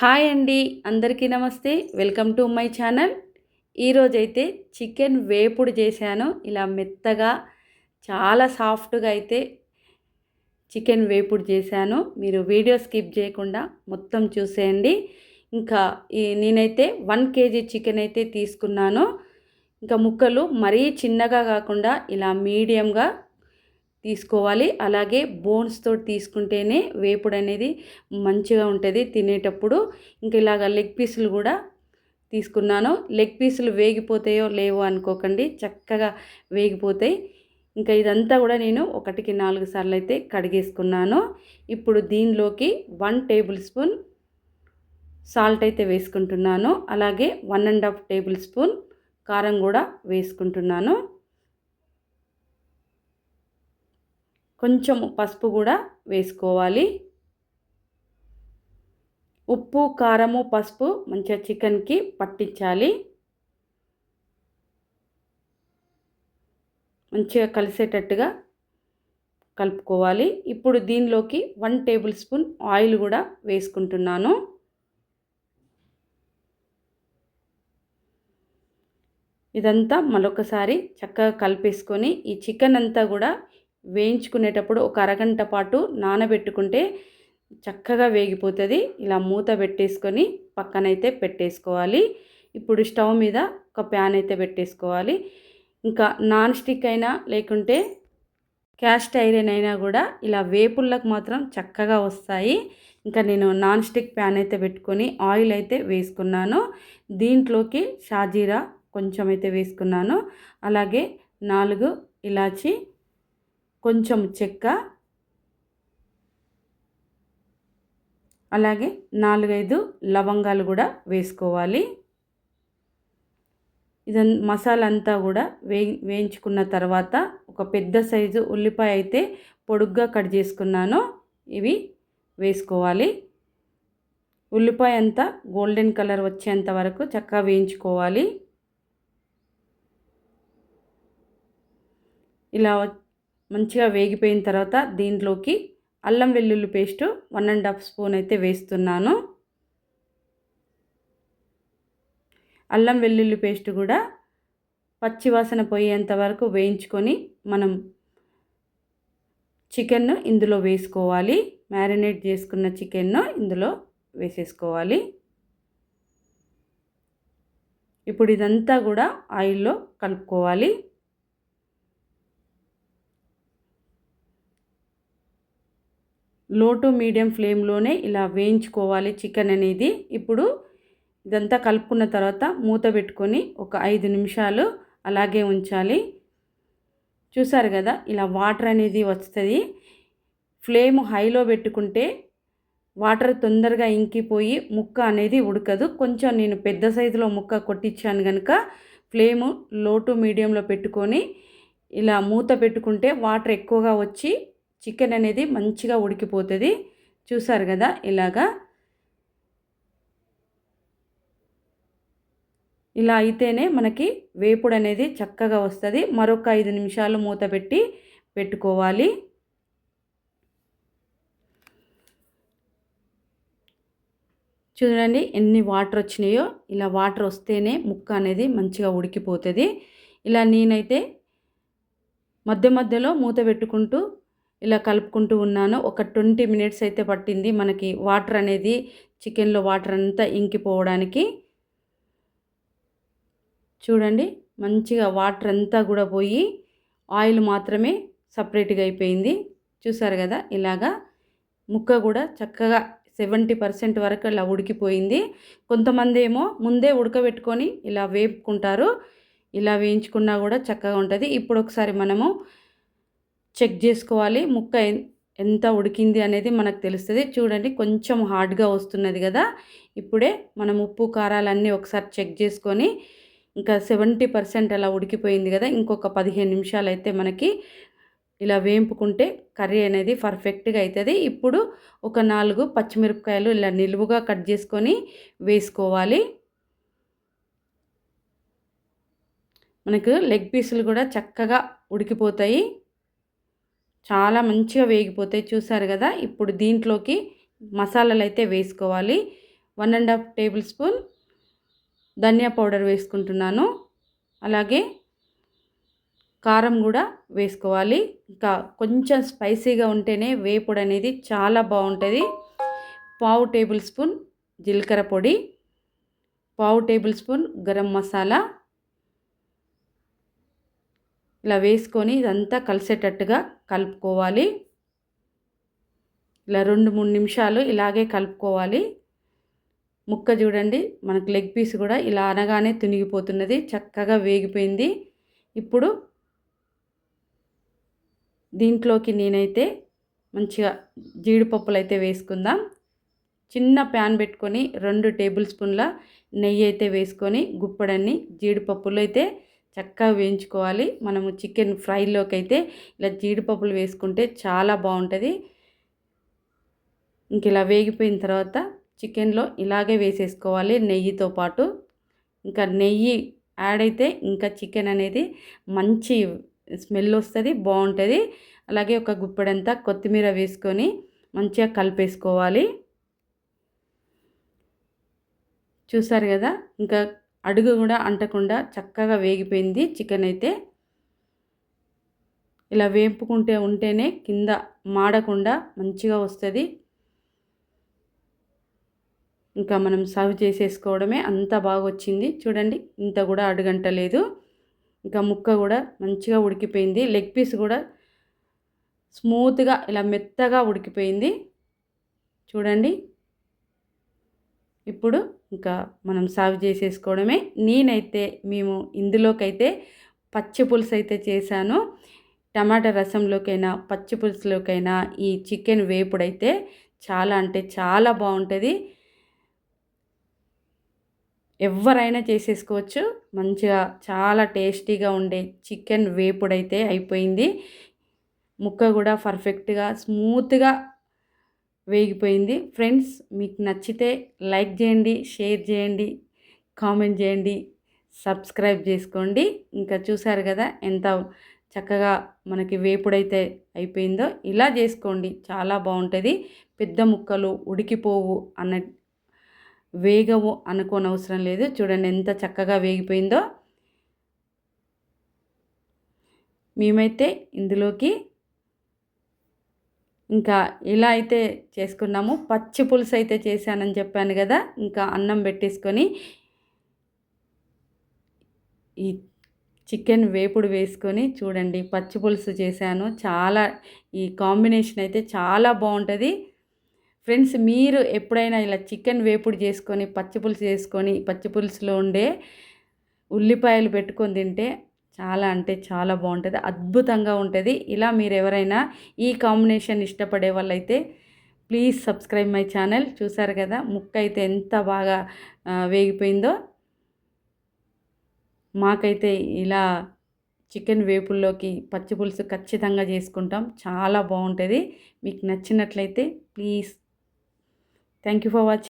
Hi అండి అందరికీ నమస్తే. Welcome to my channel. ఈరోజైతే చికెన్ వేపుడు చేశాను. ఇలా మెత్తగా చాలా సాఫ్ట్గా అయితే చికెన్ వేపుడు చేశాను. మీరు వీడియో స్కిప్ చేయకుండా మొత్తం చూసేయండి. ఇంకా ఈ నేనైతే వన్ కేజీ చికెన్ అయితే తీసుకున్నాను. ఇంకా ముక్కలు మరీ చిన్నగా కాకుండా ఇలా మీడియంగా తీసుకోవాలి. అలాగే బోన్స్తో తీసుకుంటేనే వేపుడు అనేది మంచిగా ఉంటుంది తినేటప్పుడు. ఇంకా ఇలాగ లెగ్ పీసులు కూడా తీసుకున్నాను. లెగ్ పీసులు వేగిపోతాయో లేవో అనుకోకండి. చక్కగా వేగిపోతాయి. ఇంకా ఇదంతా కూడా నేను ఒకటికి నాలుగు సార్లు అయితే కడిగేసుకున్నాను. ఇప్పుడు దీనిలోకి వన్ టేబుల్ స్పూన్ సాల్ట్ అయితే వేసుకుంటున్నాను. అలాగే one and half tablespoon కారం కూడా వేసుకుంటున్నాను. కొంచెం పసుపు కూడా వేసుకోవాలి. ఉప్పు కారము పసుపు మంచిగా చికెన్కి పట్టించాలి. మంచిగా కలిసేటట్టుగా కలుపుకోవాలి. ఇప్పుడు దీనిలోకి వన్ టేబుల్ స్పూన్ ఆయిల్ కూడా వేసుకుంటున్నాను. ఇదంతా మరొకసారి చక్కగా కలిపేసుకొని ఈ చికెన్ అంతా కూడా వేయించుకునేటప్పుడు ఒక అరగంట పాటు నానబెట్టుకుంటే చక్కగా వేగిపోతుంది. ఇలా మూత పెట్టేసుకొని పక్కనైతే పెట్టేసుకోవాలి. ఇప్పుడు స్టవ్ మీద ఒక ప్యాన్ అయితే పెట్టేసుకోవాలి. ఇంకా నాన్ స్టిక్ అయినా లేకుంటే క్యాస్ట్ ఐరన్ అయినా కూడా ఇలా వేపుళ్ళకు మాత్రం చక్కగా వస్తాయి. ఇంకా నేను నాన్ స్టిక్ ప్యాన్ అయితే పెట్టుకొని ఆయిల్ అయితే వేసుకున్నాను. దీంట్లోకి షాజీరా కొంచెం అయితే వేసుకున్నాను. అలాగే నాలుగు ఇలాచి కొంచెం చెక్క. అలాగే నాలుగైదు లవంగాలు కూడా వేసుకోవాలి. ఇదన్ మసాలా అంతా కూడా వే వేయించుకున్న తర్వాత ఒక పెద్ద సైజు ఉల్లిపాయ అయితే పొడుగ్గా కట్ చేసుకున్నాను. ఇవి వేసుకోవాలి. ఉల్లిపాయ అంతా గోల్డెన్ కలర్ వచ్చేంత వరకు చక్కగా వేయించుకోవాలి. ఇలా మంచిగా వేగిపోయిన తర్వాత దీంట్లోకి అల్లం వెల్లుల్లి paste one and half spoon అయితే వేస్తున్నాను. అల్లం వెల్లుల్లి పేస్ట్ కూడా పచ్చివాసన పోయేంత వరకు వేయించుకొని మనం చికెన్ను ఇందులో వేసుకోవాలి. మ్యారినేట్ చేసుకున్న చికెన్ను ఇందులో వేసేసుకోవాలి. ఇప్పుడు ఇదంతా కూడా ఆయిల్లో కలుపుకోవాలి. లో టు మీడియం ఫ్లేమ్లోనే ఇలా వేయించుకోవాలి చికెన్ అనేది. ఇప్పుడు ఇదంతా కలుపుకున్న తర్వాత మూత పెట్టుకొని ఒక ఐదు నిమిషాలు అలాగే ఉంచాలి. చూసారు కదా ఇలా వాటర్ అనేది వస్తుంది. ఫ్లేమ్ హైలో పెట్టుకుంటే వాటర్ తొందరగా ఇంకిపోయి ముక్క అనేది ఉడకదు. కొంచెం నేను పెద్ద సైజులో ముక్క కొట్టించాను కనుక ఫ్లేము లో టు మీడియంలో పెట్టుకొని ఇలా మూత పెట్టుకుంటే వాటర్ ఎక్కువగా వచ్చి చికెన్ అనేది మంచిగా ఉడికిపోతుంది. చూసారు కదా? ఇలాగా. ఇలా అయితేనే మనకి వేపుడు అనేది చక్కగా వస్తుంది. మరొక ఐదు నిమిషాలు మూత పెట్టి పెట్టుకోవాలి. చూడండి ఎన్ని వాటర్ వచ్చినాయో. ఇలా వాటర్ వస్తేనే ముక్క అనేది మంచిగా ఉడికిపోతుంది. ఇలా నేనైతే మధ్య మధ్యలో మూత పెట్టుకుంటూ ఇలా కలుపుకుంటూ ఉన్నాను. ఒక ట్వంటీ మినిట్స్ అయితే పట్టింది మనకి వాటర్ అనేది చికెన్లో వాటర్ అంతా ఇంకిపోవడానికి. చూడండి మంచిగా వాటర్ అంతా కూడా పోయి ఆయిల్ మాత్రమే సపరేట్గా అయిపోయింది. చూసారు కదా ఇలాగా ముక్క కూడా చక్కగా సెవెంటీ పర్సెంట్ వరకు ఇలా ఉడికిపోయింది. కొంతమంది ఏమో ముందే ఉడకబెట్టుకొని ఇలా వేపుకుంటారు. ఇలా వేయించుకున్నా కూడా చక్కగా ఉంటుంది. ఇప్పుడు ఒకసారి మనము చెక్ చేసుకోవాలి. ముక్క ఎంత ఉడికింది అనేది మనకు తెలుస్తుంది. చూడండి కొంచెం హార్డ్గా వస్తున్నది కదా. ఇప్పుడే మనం ఉప్పు కారాలన్నీ ఒకసారి చెక్ చేసుకొని ఇంకా సెవెంటీ పర్సెంట్ అలా ఉడికిపోయింది కదా. ఇంకొక పదిహేను నిమిషాలు అయితే మనకి ఇలా వేంపుకుంటే కర్రీ అనేది పర్ఫెక్ట్గా అవుతుంది ఇప్పుడు ఒక నాలుగు పచ్చిమిరపకాయలు ఇలా నిలువుగా కట్ చేసుకొని వేసుకోవాలి. మనకు లెగ్ పీసులు కూడా చక్కగా ఉడికిపోతాయి. చాలా మంచిగా వేగిపోతాయి చూసారు కదా? ఇప్పుడు దీంట్లోకి మసాలాలు అయితే వేసుకోవాలి. One and half tablespoon ధనియా పౌడర్ వేసుకుంటున్నాను. అలాగే కారం కూడా వేసుకోవాలి. ఇంకా కొంచెం స్పైసీగా ఉంటేనే వేపుడు అనేది చాలా బాగుంటుంది. పావు టేబుల్ స్పూన్ జీలకర్ర పొడి పావు టేబుల్ స్పూన్ గరం మసాలా ఇలా వేసుకొని ఇదంతా కలిసేటట్టుగా కలుపుకోవాలి. ఇలా రెండు మూడు నిమిషాలు ఇలాగే కలుపుకోవాలి. ముక్క చూడండి మనకు లెగ్ పీస్ కూడా ఇలా అనగానే తునిగిపోతున్నది చక్కగా వేగిపోయింది. ఇప్పుడు దీంట్లోకి నేనైతే మంచిగా జీడిపప్పులు అయితే వేసుకుందాం. చిన్న ప్యాన్ పెట్టుకొని రెండు టేబుల్ స్పూన్ల నెయ్యి అయితే వేసుకొని గుప్పడన్ని జీడిపప్పులు అయితే చక్కగా వేయించుకోవాలి. మనము చికెన్ ఫ్రైలోకి అయితే ఇలా జీడిపప్పులు వేసుకుంటే చాలా బాగుంటుంది. ఇంక ఇలా వేగిపోయిన తర్వాత చికెన్లో ఇలాగే వేసేసుకోవాలి నెయ్యితో పాటు. ఇంకా నెయ్యి యాడ్ అయితే ఇంకా చికెన్ అనేది మంచి స్మెల్ వస్తుంది బాగుంటుంది. అలాగే ఒక గుప్పెడంతా కొత్తిమీర వేసుకొని మంచిగా కలిపేసుకోవాలి. చూసారు కదా? ఇంకా అడుగు కూడా అంటకుండా చక్కగా వేగిపోయింది. చికెన్ అయితే ఇలా వేపుకుంటే ఉంటేనే కింద మాడకుండా మంచిగా వస్తుంది. ఇంకా మనం సర్వ్ చేసేసుకోవడమే అంత బాగా వచ్చింది. చూడండి ఇంత కూడా అడుగంటలేదు ఇంకా ముక్క కూడా మంచిగా ఉడికిపోయింది. లెగ్ పీస్ కూడా స్మూత్గా ఇలా మెత్తగా ఉడికిపోయింది. చూడండి ఇప్పుడు ఇంకా మనం సాగు చేసేసుకోవడమే. నేనైతే మేము ఇందులోకైతే పచ్చి పులుసు అయితే చేశాను. టమాటా రసంలోకైనా పచ్చి పులుసులోకైనా ఈ చికెన్ వేపుడైతే చాలా అంటే చాలా బాగుంటుంది. ఎవరైనా చేసేసుకోవచ్చు. మంచిగా చాలా టేస్టీగా ఉండే చికెన్ వేపుడైతే అయిపోయింది. ముక్క కూడా పర్ఫెక్ట్గా స్మూత్గా వేగిపోయింది. ఫ్రెండ్స్ మీకు నచ్చితే లైక్ చేయండి షేర్ చేయండి కామెంట్ చేయండి సబ్స్క్రైబ్ చేసుకోండి. ఇంకా చూసారు కదా ఎంత చక్కగా మనకి వేపుడైతే అయిపోయిందో ఇలా చేసుకోండి. చాలా బాగుంటుంది. పెద్ద ముక్కలు ఉడికిపోవు అన్న వేగవు అనుకోనవసరం లేదు. చూడండి ఎంత చక్కగా వేగిపోయిందో. మేమైతే ఇందులోకి ఇంకా ఇలా అయితే చేసుకున్నాము. పచ్చి పులుసు అయితే చేశానని చెప్పాను కదా ఇంకా అన్నం పెట్టేసుకొని ఈ చికెన్ వేపుడు వేసుకొని చూడండి పచ్చి పులుసు చేశాను. చాలా ఈ కాంబినేషన్ అయితే చాలా బాగుంటుంది. ఫ్రెండ్స్ మీరు ఎప్పుడైనా ఇలా చికెన్ వేపుడు చేసుకొని పచ్చి పులుసు చేసుకొని పచ్చి పులుసులో ఉండే ఉల్లిపాయలు పెట్టుకొని తింటే చాలా అంటే చాలా బాగుంటుంది అద్భుతంగా ఉంటుంది. ఇలా మీరు ఎవరైనా ఈ కాంబినేషన్ ఇష్టపడే వాళ్ళైతే ప్లీజ్ సబ్స్క్రైబ్ మై ఛానల్. చూసారు కదా ముక్క అయితే ఎంత బాగా వేగిపోయిందో. మాకైతే ఇలా చికెన్ వేపుల్లోకి పచ్చి పులుసు ఖచ్చితంగా చేసుకుంటాం. చాలా బాగుంటుంది. మీకు నచ్చినట్లయితే please. Thank you for watching